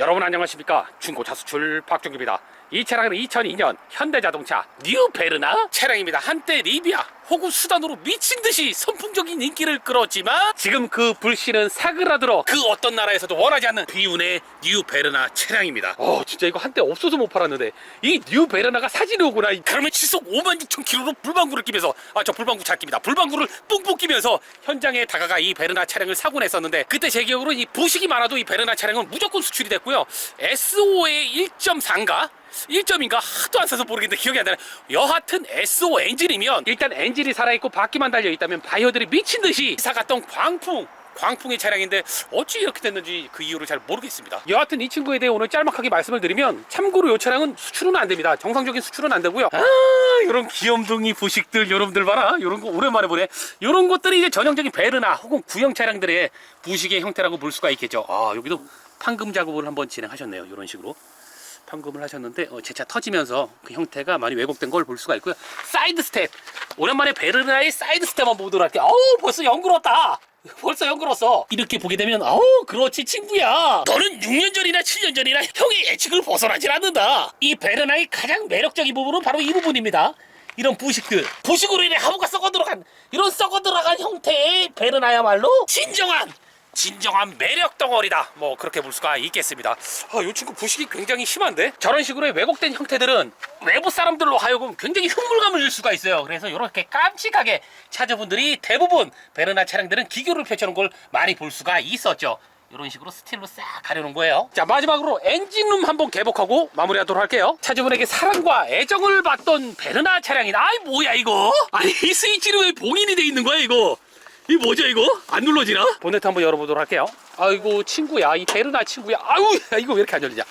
여러분 안녕하십니까? 중고차 수출 박종규입니다 이 차량은 2002년 현대자동차 뉴베르나? 차량입니다. 한때 리비아 혹은 수단으로 미친 듯이 선풍적인 인기를 끌었지만 지금 그 불씨는 사그라들어 그 어떤 나라에서도 원하지 않는 비운의 뉴베르나 차량입니다. 어 진짜 이거 한때 없어서 못 팔았는데 이 뉴베르나가 사진이 오구나. 그러면 시속 5만 6천 킬로로 불방구를 끼면서 아 저 불방구 잘 낍니다. 불방구를 뿡뿡 끼면서 현장에 다가가 이 베르나 차량을 사고 냈었는데 그때 제 기억으로 이 부식이 많아도 이 베르나 차량은 무조건 수출이 됐고요. SO의 1.4인가 1점인가 하도 안 써서 모르겠는데 기억이 안 나네. 여하튼 SO 엔진이면 일단 엔진이 살아있고 바퀴만 달려있다면 바이어들이 미친 듯이 사갔던 광풍 광풍의 차량인데 어찌 이렇게 됐는지 그 이유를 잘 모르겠습니다. 여하튼 이 친구에 대해 오늘 짤막하게 말씀을 드리면 참고로 이 차량은 수출은 안 됩니다. 정상적인 수출은 안 되고요. 아 이런 귀염둥이 부식들 여러분들 봐라. 이런 거 오랜만에 보네. 이런 것들이 이제 전형적인 베르나 혹은 구형 차량들의 부식의 형태라고 볼 수가 있겠죠. 아 여기도 판금 작업을 한번 진행하셨네요. 이런 식으로 판금을 하셨는데 어, 제차 터지면서 그 형태가 많이 왜곡된 걸 볼 수가 있고요. 사이드 스텝 오랜만에 베르나의 사이드 스텝 한번 보도록 할게요. 어우 벌써 연그렀다. 벌써 연그렀어. 이렇게 보게 되면 어우 그렇지 친구야. 너는 6년 전이나 7년 전이나 형의 예측을 벗어나질 않는다. 이 베르나의 가장 매력적인 부분은 바로 이 부분입니다. 이런 부식들 부식으로 인해 하부가 썩어 들어간 이런 썩어 들어간 형태의 베르나야말로 진정한 진정한 매력 덩어리다. 뭐 그렇게 볼 수가 있겠습니다. 아, 이 친구 부식이 굉장히 심한데 저런 식으로의 왜곡된 형태들은 외부 사람들로 하여금 굉장히 흉물감을 줄 수가 있어요. 그래서 이렇게 깜찍하게 차주분들이 대부분 베르나 차량들은 기교를 펼쳐놓은 걸 많이 볼 수가 있었죠. 이런 식으로 스틸로 싹 가려놓은 거예요. 자 마지막으로 엔진룸 한번 개복하고 마무리하도록 할게요. 차주분에게 사랑과 애정을 받던 베르나 차량이다. 아이 뭐야 이거? 아니 이 스위치는 왜 봉인이 돼 있는 거야 이거? 이 뭐죠 이거? 안 눌러지나? 본네트 한번 열어보도록 할게요. 아이고 친구야 이 베르나 친구야. 아우 야, 이거 왜 이렇게 안 열리냐?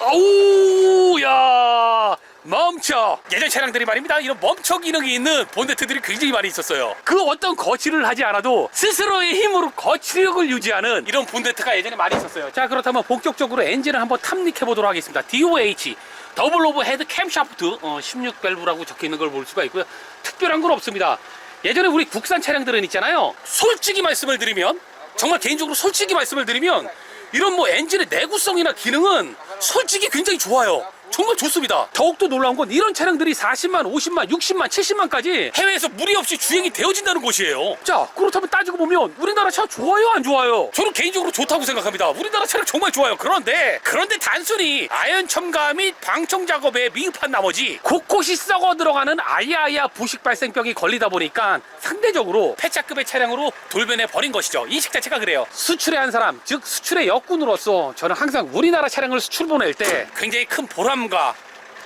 아우 야 멈춰 예전 차량들이 말입니다 이런 멈춰 기능이 있는 본네트들이 굉장히 많이 있었어요 그 어떤 거치를 하지 않아도 스스로의 힘으로 거치력을 유지하는 이런 본네트가 예전에 많이 있었어요 자 그렇다면 본격적으로 엔진을 한번 탐닉해 보도록 하겠습니다 DOH 더블 오브 헤드 캠 샤프트 어, 16밸브라고 적혀 있는 걸 볼 수가 있고요 특별한 건 없습니다 예전에 우리 국산 차량들은 있잖아요 솔직히 말씀을 드리면 정말 개인적으로 솔직히 말씀을 드리면 이런 뭐 엔진의 내구성이나 기능은 솔직히 굉장히 좋아요. 정말 좋습니다. 더욱더 놀라운 건 이런 차량들이 40만, 50만, 60만, 70만까지 해외에서 무리 없이 주행이 되어진다는 것이에요. 자, 그렇다면 따지고 보면 우리나라 차 좋아요, 안 좋아요? 저는 개인적으로 좋다고 생각합니다. 우리나라 차량 정말 좋아요. 그런데 그런데 단순히 아연 첨가 및 방청 작업에 미흡한 나머지 곳곳이 썩어 들어가는 아야아야 부식 발생병이 걸리다 보니까 상대적으로 폐차급의 차량으로 돌변해 버린 것이죠. 인식 자체가 그래요. 수출의 한 사람, 즉 수출의 역군으로서 저는 항상 우리나라 차량을 수출 보낼 때 굉장히 큰 보람 과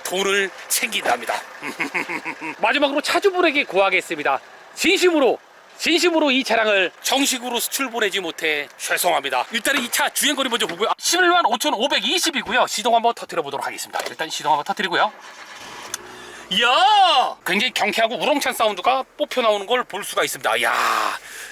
돈을 챙긴답니다. 마지막으로 차주분에게 고하겠습니다. 진심으로 진심으로 이 차량을 정식으로 수출 보내지 못해 죄송합니다. 일단은 이 차 주행거리 먼저 보고요. 11만 5,520이고요. 시동 한번 터뜨려 보도록 하겠습니다. 일단 시동 한번 터뜨리고요. 이야! 굉장히 경쾌하고 우렁찬 사운드가 뽑혀 나오는 걸 볼 수가 있습니다. 이야!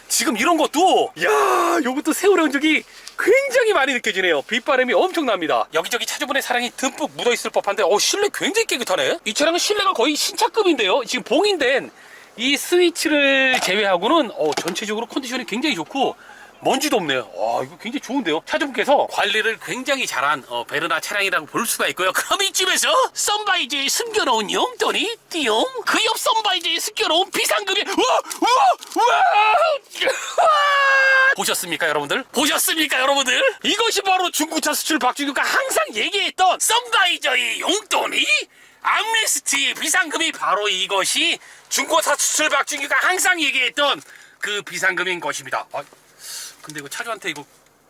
지금 이런 것도, 이야! 요것도 세월의 흔적이 굉장히 많이 느껴지네요. 빗바람이 엄청납니다. 여기저기 차주분의 사랑이 듬뿍 묻어있을 법한데, 어, 실내 굉장히 깨끗하네? 이 차량은 실내가 거의 신차급인데요. 지금 봉인된 이 스위치를 제외하고는, 어, 전체적으로 컨디션이 굉장히 좋고, 먼지도 없네요. 와, 이거 굉장히 좋은데요. 차주분께서 관리를 굉장히 잘한 어, 베르나 차량이라고 볼 수가 있고요. 그럼 이쯤에서 썬바이저에 숨겨놓은 용돈이 띠용 그 옆 썬바이저에 숨겨놓은 비상금이 우와 우와 우와 보셨습니까 여러분들? 보셨습니까 여러분들? 이것이 바로 중고차 수출 박준규가 항상 얘기했던 썬바이저의 용돈이 암레스트의 비상금이 바로 이것이 중고차 수출 박준규가 항상 얘기했던 그 비상금인 것입니다. 아, 근데 이거 차주한테 이거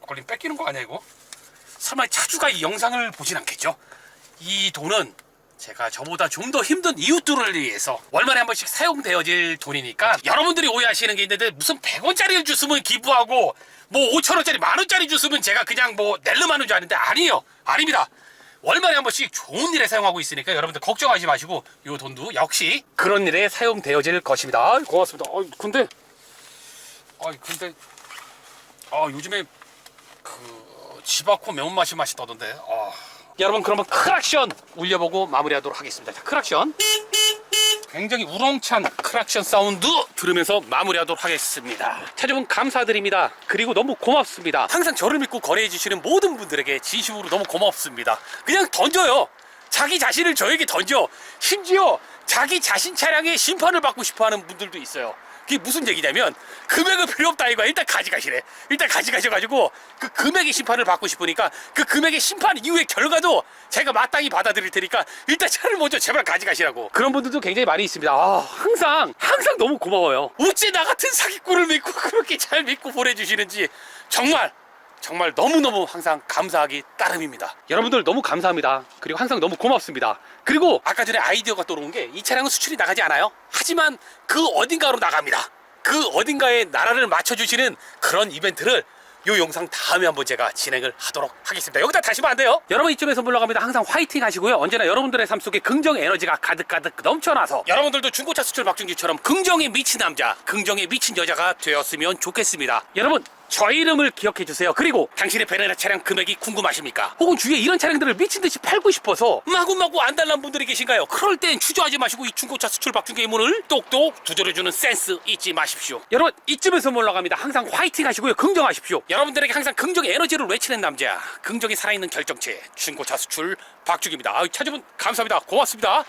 걸림 뺏기는 거 아니야 이거? 설마 차주가 이 영상을 보진 않겠죠? 이 돈은 제가 저보다 좀 더 힘든 이웃들을 위해서 월말에 한 번씩 사용되어질 돈이니까 여러분들이 오해하시는 게 있는데 무슨 100원짜리를 줬으면 기부하고 뭐 5천원짜리 만원짜리 줬으면 제가 그냥 뭐 낼름하는 줄 아는데 아니에요. 아닙니다. 월말에 한 번씩 좋은 일에 사용하고 있으니까 여러분들 걱정하지 마시고 이 돈도 역시 그런 일에 사용되어질 것입니다. 아, 고맙습니다. 아, 근데 아 근데 아 요즘에 그 지바코 매운맛이 맛있다던데. 아. 여러분 그러면 크락션 울려보고 마무리하도록 하겠습니다 자, 크락션 굉장히 우렁찬 크락션 사운드 들으면서 마무리하도록 하겠습니다. 찾아분 감사드립니다. 그리고 너무 고맙습니다. 항상 저를 믿고 거래해 주시는 모든 분들에게 진심으로 너무 고맙습니다. 그냥 던져요. 자기 자신을 저에게 던져. 심지어 자기 자신 차량에 심판을 받고 싶어 하는 분들도 있어요. 그게 무슨 얘기냐면 금액은 필요 없다 이거 일단 가져가시래. 일단 가져가셔가지고 그 금액의 심판을 받고 싶으니까 그 금액의 심판 이후의 결과도 제가 마땅히 받아들일 테니까 일단 차를 먼저 제발 가져가시라고. 그런 분들도 굉장히 많이 있습니다. 아, 항상 항상 너무 고마워요. 어째 나 같은 사기꾼을 믿고 그렇게 잘 믿고 보내주시는지 정말 정말 너무너무 항상 감사하기 따름입니다. 여러분들 너무 감사합니다. 그리고 항상 너무 고맙습니다. 그리고 아까 전에 아이디어가 떠오른 게 이 차량은 수출이 나가지 않아요. 하지만 그 어딘가로 나갑니다. 그 어딘가에 나라를 맞춰주시는 그런 이벤트를 요 영상 다음에 한번 제가 진행을 하도록 하겠습니다. 여기다 다시면 안 돼요. 여러분 이쯤에서 물러갑니다. 항상 화이팅 하시고요. 언제나 여러분들의 삶 속에 긍정 에너지가 가득가득 넘쳐나서 여러분들도 중고차 수출 박준기처럼 긍정에 미친 남자, 긍정에 미친 여자가 되었으면 좋겠습니다. 여러분 저 이름을 기억해 주세요. 그리고 당신의 베네라 차량 금액이 궁금하십니까? 혹은 주위에 이런 차량들을 미친 듯이 팔고 싶어서 마구마구 안 달란 분들이 계신가요? 그럴 땐 주저하지 마시고 이 중고차 수출 박중계의 문을 똑똑 두드려 주는 센스 잊지 마십시오. 여러분 이쯤에서 몰러갑니다. 항상 화이팅 하시고요. 긍정하십시오. 여러분들에게 항상 긍정의 에너지를 외치는 남자, 긍정이 살아있는 결정체 중고차 수출 박중기입니다. 아유, 찾아분 감사합니다. 고맙습니다.